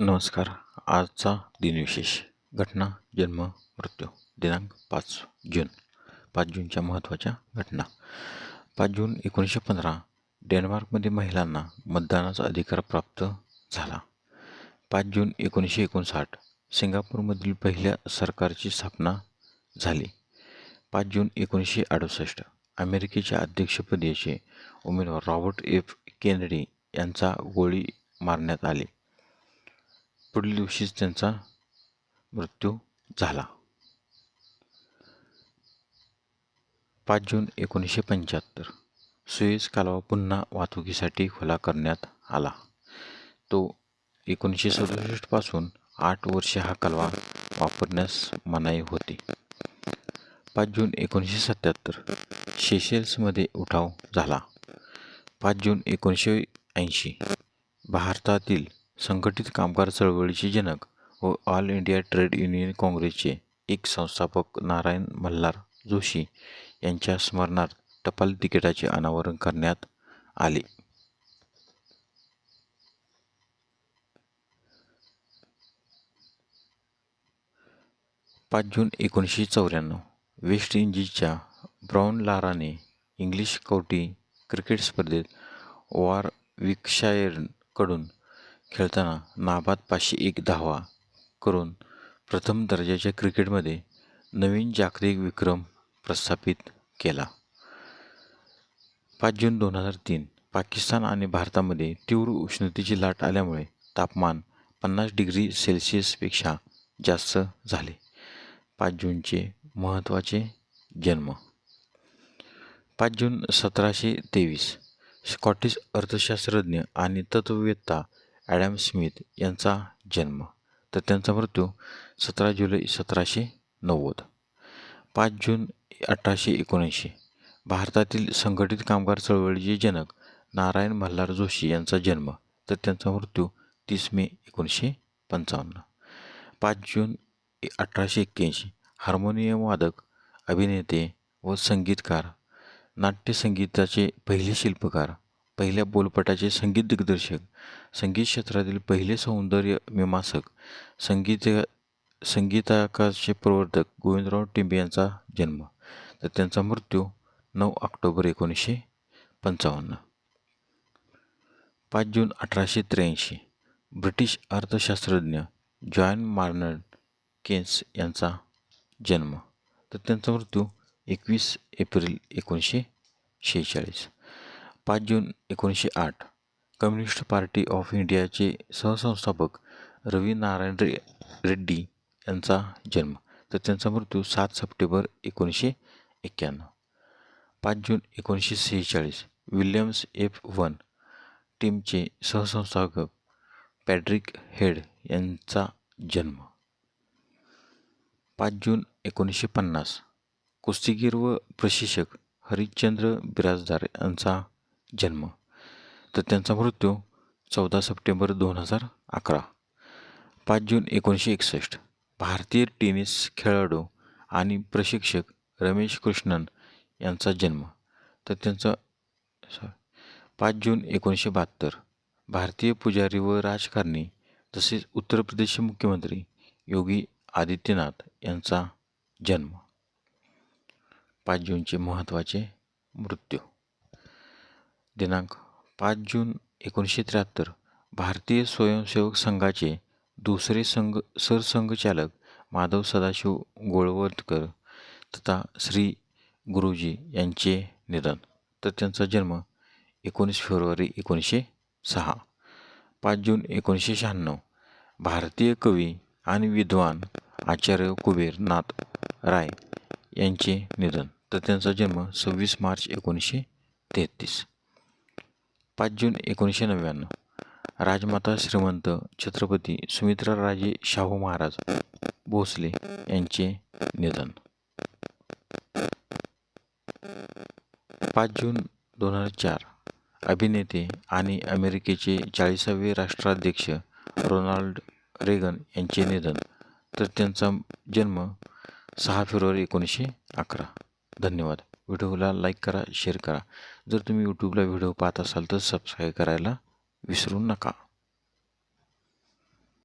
नमस्कार. आजचा दिनविशेष. घटना जन्म मृत्यू. दिनांक पाच जून. पाच जूनच्या महत्त्वाच्या घटना. पाच जून एकोणीसशे पंधरा. डेन्मार्कमध्ये महिलांना मतदानाचा अधिकार प्राप्त झाला. पाच जून एकोणीसशे एकोणसाठ. सिंगापूरमधील पहिल्या सरकारची स्थापना झाली. पाच जून एकोणीसशे अडुसष्ट. अमेरिकेच्या अध्यक्षपदाचे उमेदवार रॉबर्ट एफ. केनेडी यांचा गोळी मारण्यात आले. पुढील दिवशीच त्यांचा मृत्यू झाला. पाच जून एकोणीसशे पंच्याहत्तर सुएज कालवा पुन्हा वाहतुकीसाठी खुला करण्यात आला. तो एकोणीसशे सदुसष्टपासून आठ वर्षे हा कालवा वापरण्यास मनाई होती. पाच जून एकोणीसशे सत्याहत्तर शेशेल्समध्ये उठाव झाला. पाच जून एकोणीसशे ऐंशी भारतातील संघटित कामगार चळवळीचे जनक व ऑल इंडिया ट्रेड युनियन काँग्रेसचे एक संस्थापक नारायण मल्हार जोशी यांच्या स्मरणार्थ टपाल तिकिटाचे अनावरण करण्यात आले. पाच जून एकोणीसशे चौऱ्याण्णव वेस्ट इंडिजच्या ब्राऊन लाराने इंग्लिश कौटी क्रिकेट स्पर्धेत वॉरविकशायरकडून खेळताना नाबाद पाचशे एक धावा करून प्रथम दर्जाच्या क्रिकेटमध्ये नवीन जागतिक विक्रम प्रस्थापित केला. पाच जून दोन हजार तीन पाकिस्तान आणि भारतामध्ये तीव्र उष्णतेची लाट आल्यामुळे तापमान पन्नास डिग्री सेल्सिअसपेक्षा जास्त झाले. पाच जूनचे महत्त्वाचे जन्म. पाच जून सतराशे तेवीस स्कॉटिश अर्थशास्त्रज्ञ आणि तत्ववेत्ता ॲडम स्मिथ यांचा जन्म. तर त्यांचा मृत्यू सतरा जुलै सतराशे नव्वद. पाच जून अठराशे एकोणऐंशी. भारतातील संघटित कामगार चळवळीचे जनक नारायण मल्हार जोशी यांचा जन्म. तर त्यांचा मृत्यू तीस मे एकोणीसशे पंचावन्न. पाच जून अठराशे एक्क्याऐंशी. हार्मोनियम वादक अभिनेते व संगीतकार नाट्यसंगीताचे पहिले शिल्पकार पहिल्या बोलपटाचे संगीत दिग्दर्शक संगीत क्षेत्रातील पहिले सौंदर्य मीमांसक संगीत संगीताकाचे प्रवर्तक गोविंदराव टिंबे यांचा जन्म. तर त्यांचा मृत्यू नऊ ऑक्टोबर एकोणीसशे पंचावन्न. पाच जून अठराशे त्र्याऐंशी ब्रिटिश अर्थशास्त्रज्ञ जॉन मार्नर्ड केन्स यांचा जन्म. तर त्यांचा मृत्यू एकवीस एप्रिल एकोणीसशे शेहेचाळीस. पाच जून एकोणीसशे आठ. कम्युनिस्ट पार्टी ऑफ इंडियाचे सहसंस्थापक रवी नारायण रे रेड्डी यांचा जन्म. तर त्यांचा मृत्यू सात सप्टेंबर एकोणीसशे एक्क्याण्णव पाच जून एकोणीसशे सेहेचाळीस. विल्यम्स एफ वन टीमचे सहसंस्थापक पॅड्रिक हेड यांचा जन्म. पाच जून एकोणीसशे पन्नास. कुस्तीगीर व प्रशिक्षक हरिश्चंद्र बिराजदार यांचा जन्म. तर त्यांचा मृत्यू चौदा सप्टेंबर दोन हजार अकरा. पाच जून एकोणीसशे एकसष्ट. भारतीय टेनिस खेळाडू आणि प्रशिक्षक रमेश कृष्णन यांचा जन्म. तर त्यांचा पाच जून एकोणीसशे बहात्तर. भारतीय पुजारी व राजकारणी तसेच उत्तर प्रदेशचे मुख्यमंत्री योगी आदित्यनाथ यांचा जन्म. पाच जूनचे महत्त्वाचे मृत्यू. दिनांक पाच जून एकोणीसशे त्र्याहत्तर. भारतीय स्वयंसेवक संघाचे दुसरे संघ सरसंघचालक माधव सदाशिव गोळवलकर तथा श्री गुरुजी यांचे निधन. तर त्यांचा जन्म एकोणीस फेब्रुवारी एकोणीसशे सहा. पाच जून एकोणीसशे शहाण्णव. भारतीय कवी आणि विद्वान आचार्य कुबेरनाथ राय यांचे निधन. तर त्यांचा जन्म सव्वीस मार्च एकोणीसशे तेहतीस. पाच जून एकोणीसशे नव्याण्णव. राजमाता श्रीमंत छत्रपती सुमित्राराजे शाहू महाराज भोसले यांचे निधन. पाच जून दोन हजार चार अभिनेते आणि अमेरिकेचे चाळीसावे राष्ट्राध्यक्ष रोनाल्ड रेगन यांचे निधन तर त्यांचा जन्म सहा फेब्रुवारी एकोणीसशे अकरा. धन्यवाद. व्हिडिओला लाईक करा शेअर करा. जर तुम्ही यूट्यूबला व्हिडिओ पाहत असाल तर सबस्क्राईब करायला विसरू नका.